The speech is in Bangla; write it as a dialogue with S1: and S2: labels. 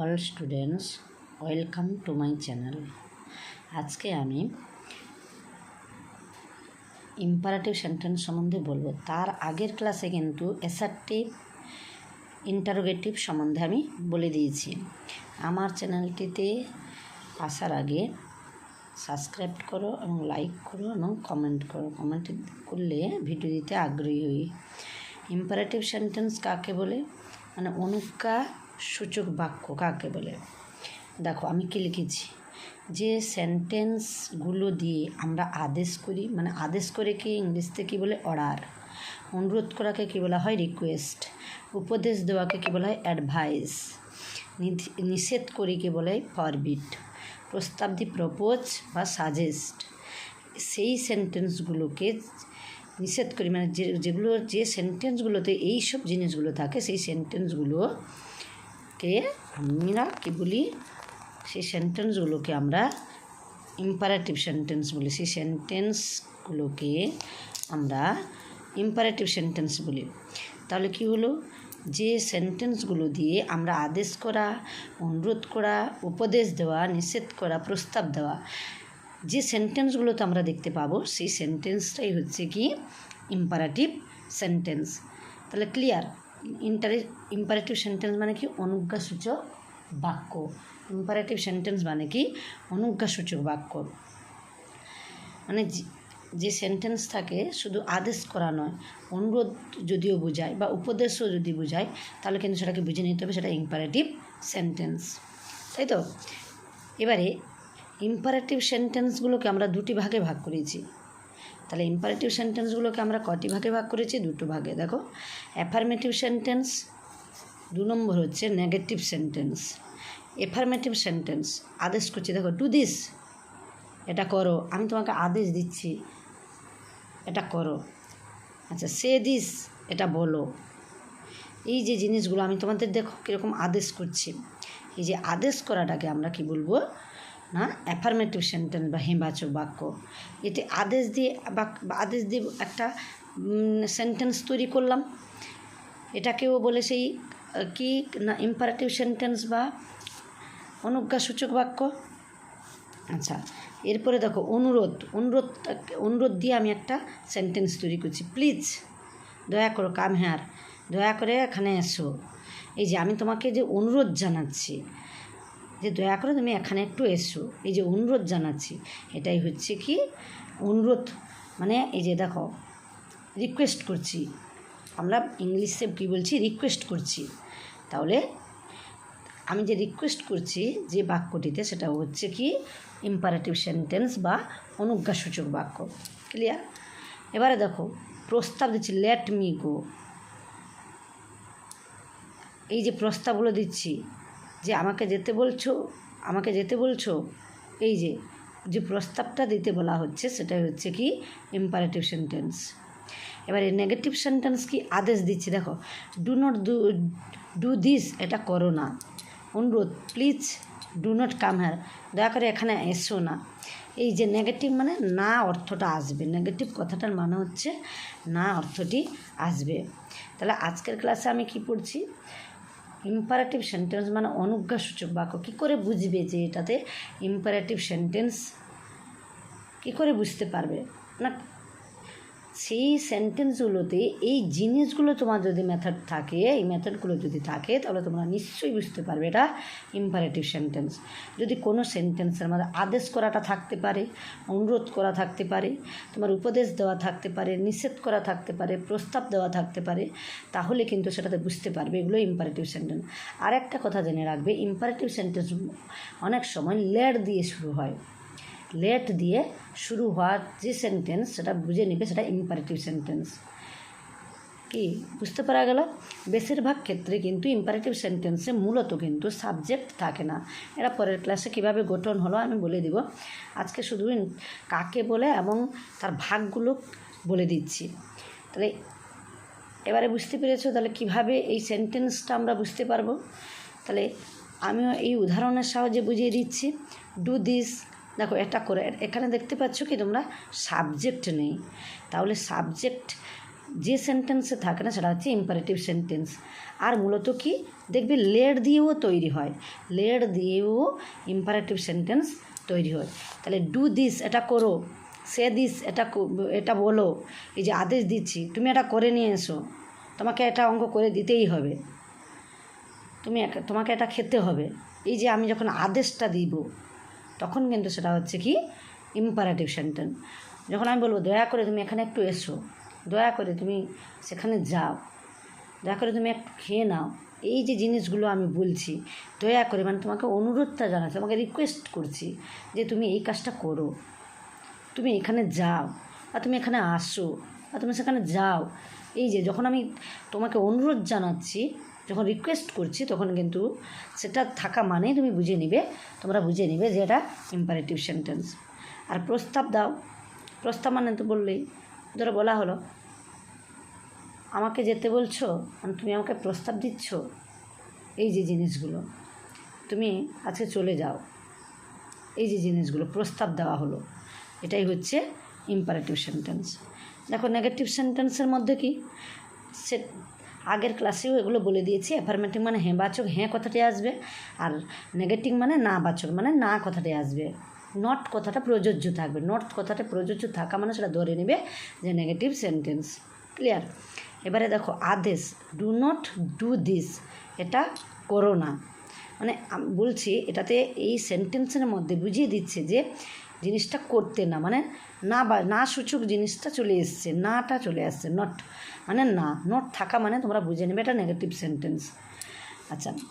S1: All students, welcome to my channel. আজকে আমি ইম্পারেটিভ সেন্টেন্স সম্বন্ধে বলব। তার আগের ক্লাসে কিন্তু অ্যাসার্টিভ ইন্টারোগেটিভ সম্বন্ধে আমি বলে দিয়েছি। আমার চ্যানেলটিতে আসার আগে সাবস্ক্রাইব করো এবং লাইক করো এবং কমেন্ট করো। কমেন্ট করলে ভিডিও দিতে আগ্রহী হই। ইম্পারেটিভ সেন্টেন্স কাকে বলে? মানে অনুজ্ঞা সূচক বাক্য কাকে বলে? দেখো, আমি কি লিখেছি? যে সেন্টেন্সগুলো দিয়ে আমরা আদেশ করি মানে আদেশ করে কি ইংলিশতে কী বলে? অর্ডার অনুরোধ করাকে কী বলা হয়? রিকোয়েস্ট উপদেশ দেওয়াকে কী বলা হয়? অ্যাডভাইস নিষেধ করি কি বলে? ফরবিট প্রস্তাব দি প্রপোজ বা সাজেস্ট সেই সেন্টেন্সগুলোকে নিষেধ করি মানে যে, যেগুলো, যে সেন্টেন্সগুলোতে এই সব জিনিসগুলো থাকে, সেই সেন্টেন্সগুলোকে আমরা কি বলি, সেই সেন্টেন্সগুলোকে আমরা ইম্পারেটিভ সেন্টেন্স বলি। সেই সেন্টেন্সগুলোকে আমরা ইম্পারেটিভ সেন্টেন্স বলি। তাহলে কি হলো? যে সেন্টেন্সগুলো দিয়ে আমরা আদেশ করা, অনুরোধ করা, উপদেশ দেওয়া, নিষেধ করা, প্রস্তাব দেওয়া, যে সেন্টেন্সগুলোতে আমরা দেখতে পাবো, সেই সেন্টেন্সটাই হচ্ছে কি ইম্পারেটিভ সেন্টেন্স তাহলে ক্লিয়ার ইন্টারে ইম্পারেটিভ সেন্টেন্স মানে কি? অনুজ্ঞাসূচক বাক্য। ইম্পারেটিভ সেন্টেন্স মানে কি? অনুজ্ঞাসূচক বাক্য। মানে যে সেন্টেন্স থাকে শুধু আদেশ করা নয়, অনুরোধ যদিও বোঝায় বা উপদেশও যদি বোঝায়, তাহলে কিন্তু সেটাকে বুঝে নিতে হবে, সেটা ইম্পারেটিভ সেন্টেন্স তাই তো? এবারে ইম্পারেটিভ সেন্টেন্সগুলোকে আমরা দুটি ভাগে ভাগ করেছি। তাহলে ইম্পারেটিভ সেন্টেন্সগুলোকে আমরা কটি ভাগে ভাগ করেছি? দুটো ভাগে। দেখো অ্যাফার্মেটিভ সেন্টেন্স দু নম্বর হচ্ছে নেগেটিভ সেন্টেন্স এফার্মেটিভ সেন্টেন্স আদেশ করছি। দেখো টু দিস এটা করো। আমি তোমাকে আদেশ দিচ্ছি, এটা করো। আচ্ছা সে দিস এটা বলো। এই যে জিনিসগুলো, আমি তোমাদের দেখো কীরকম আদেশ করছি। এই যে আদেশ করাটাকে আমরা কি বলব? না? অ্যাফার্মেটিভ সেন্টেন্স বা হিমাচক বাক্য। এটি আদেশ দিয়ে আদেশ দিয়ে একটা সেন্টেন্স তৈরি করলাম। এটাকেও বলে সেই, কি না ইম্পারেটিভ সেন্টেন্স বা অনুজ্ঞাসূচক বাক্য? আচ্ছা এরপরে দেখো, অনুরোধ অনুরোধ অনুরোধ দিয়ে আমি একটা সেন্টেন্স তৈরি করছি। প্লিজ দয়া করো কাম হেয়ার দয়া করে এখানে এসো। এই যে আমি তোমাকে যে অনুরোধ জানাচ্ছি যে দয়া করে তুমি এখানে একটু এসো। এই যে অনুরোধ জানাচ্ছি, এটাই হচ্ছে কি, অনুরোধ মানে এই যে দেখো রিকোয়েস্ট করছি। আমরা ইংলিশে কী বলছি? রিকোয়েস্ট করছি। তাহলে আমি যে রিকোয়েস্ট করছি যে বাক্যটিতে, সেটা হচ্ছে কি ইম্পারেটিভ সেন্টেন্স বা অনুজ্ঞাসূচক বাক্য। ক্লিয়ার এবারে দেখো, প্রস্তাব দিচ্ছি লেট মি গো এই যে প্রস্তাবগুলো দিচ্ছি যে আমাকে যেতে বলছো, আমাকে যেতে বলছো, এই যে যে প্রস্তাবটা দিতে বলা হচ্ছে সেটাই হচ্ছে কি ইম্পারেটিভ সেন্টেন্স এবারে নেগেটিভ সেন্টেন্স কি আদেশ দিচ্ছে? দেখো do not do do this এটা করো না। অনুরোধ প্লিজ ডু নট কাম হ্যার দয়া করে এখানে এসো না। এই যে নেগেটিভ মানে না অর্থটা আসবে। নেগেটিভ কথাটার মানে হচ্ছে না অর্থটি আসবে। তাহলে আজকের ক্লাসে আমি কি পড়ছি? ইম্পারেটিভ সেন্টেন্স মানে অনুজ্ঞাসূচক বাক্য। কী করে বুঝবে যে এটাতে ইম্পারেটিভ সেন্টেন্স কী করে বুঝতে পারবে? না সেই সেন্টেন্সগুলোতে এই জিনিসগুলো তোমার যদি মেথড থাকে, এই মেথডগুলো যদি থাকে, তাহলে তোমরা নিশ্চয়ই বুঝতে পারবে এটা ইম্পারেটিভ সেন্টেন্স যদি কোনো সেন্টেন্সের মধ্যে আদেশ করাটা থাকতে পারে, অনুরোধ করা থাকতে পারে, তোমার উপদেশ দেওয়া থাকতে পারে, নিষেধ করা থাকতে পারে, প্রস্তাব দেওয়া থাকতে পারে, তাহলে কিন্তু সেটাতে বুঝতে পারবে এগুলো ইম্পারেটিভ সেন্টেন্স আর একটা কথা জেনে রাখবে ইম্পারেটিভ সেন্টেন্স অনেক সময় লেট দিয়ে শুরু হয়। লেট দিয়ে শুরু হওয়ার যে সেন্টেন্স সেটা বুঝে নেবে, সেটা ইম্পারেটিভ সেন্টেন্স কি? বুঝতে পারা গেল? বেশিরভাগ ক্ষেত্রে কিন্তু ইম্পারেটিভ সেন্টেন্সে মূলত কিন্তু সাবজেক্ট থাকে না। এরা পরের ক্লাসে কীভাবে গঠন হলো আমি বলে দিব। আজকে শুধু কাকে বলে এবং তার ভাগগুলো বলে দিচ্ছি। তাহলে এবারে বুঝতে পেরেছ তাহলে কীভাবে এই সেন্টেন্সটা আমরা বুঝতে পারব? তাহলে আমিও এই উদাহরণের সাহায্যে বুঝিয়ে দিচ্ছি। ডু দিস দেখো এটা করে, এখানে দেখতে পাচ্ছ কি, তোমরা সাবজেক্ট নেই। তাহলে সাবজেক্ট যে সেন্টেন্সে থাকে না, সেটা হচ্ছে ইম্পারেটিভ সেন্টেন্স আর মূলত কি, দেখবে লেড দিয়েও তৈরি হয়। লেড দিয়েও ইম্পারেটিভ সেন্টেন্স তৈরি হয়। তাহলে ডু দিস এটা করো। সে দিস এটা এটা বলো। এই যে আদেশ দিচ্ছি, তুমি এটা করে নিয়ে এসো। তোমাকে এটা অঙ্ক করে দিতেই হবে। তুমি তোমাকে এটা খেতে হবে। এই যে আমি যখন আদেশটা দিব তখন কিন্তু সেটা হচ্ছে কি ইম্পারেটিভ সেন্টেন্স যখন আমি বলব, দয়া করে তুমি এখানে একটু এসো। দয়া করে তুমি সেখানে যাও। দয়া করে তুমি একটু খেয়ে নাও। এই যে জিনিসগুলো আমি বলছি, দয়া করে মানে তোমাকে অনুরোধটা জানাচ্ছি, তোমাকে রিকোয়েস্ট করছি যে তুমি এই কাজটা করো। তুমি এখানে যাও বা তুমি এখানে আসো বা তুমি সেখানে যাও। এই যে যখন আমি তোমাকে অনুরোধ জানাচ্ছি যখন রিকোয়েস্ট করছি, তখন কিন্তু সেটা থাকা মানেই তুমি বুঝে নিবে, তোমরা বুঝে নিবে যে এটা ইম্পারেটিভ সেন্টেন্স আর প্রস্তাব দাও। প্রস্তাব মানে তো বললেই, ধরো বলা হলো, আমাকে যেতে বলছো মানে তুমি আমাকে প্রস্তাব দিচ্ছ, এই যে জিনিসগুলো, তুমি আজকে চলে যাও। এই যে জিনিসগুলো প্রস্তাব দেওয়া হলো, এটাই হচ্ছে ইম্পারেটিভ সেন্টেন্স দেখো নেগেটিভ সেন্টেন্সের মধ্যে কি? সে আগের ক্লাসেও এগুলো বলে দিয়েছি অ্যাফার্মেটিভ মানে হ্যাঁ বাচক হ্যাঁ কথাটি আসবে, আর নেগেটিভ মানে না বাচক মানে না কথাটি আসবে। নট কথাটা প্রযোজ্য থাকবে নট কথাটা প্রযোজ্য থাকা মানে সেটা ধরে নেবে যে নেগেটিভ সেন্টেন্স ক্লিয়ার এবারে দেখো, আদেশ ডু নট ডু দিস এটা করো না। মানে বলছি, এটাতে এই সেন্টেন্সের মধ্যে বুঝিয়ে দিচ্ছে যে জিনিসটা করতে না মানে না বা, না সূচক জিনিসটা চলে এসছে, নাটা চলে আসছে নট মানে না নট থাকা মানে তোমরা বুঝে নেবে, এটা নেগেটিভ সেন্টেন্স আচ্ছা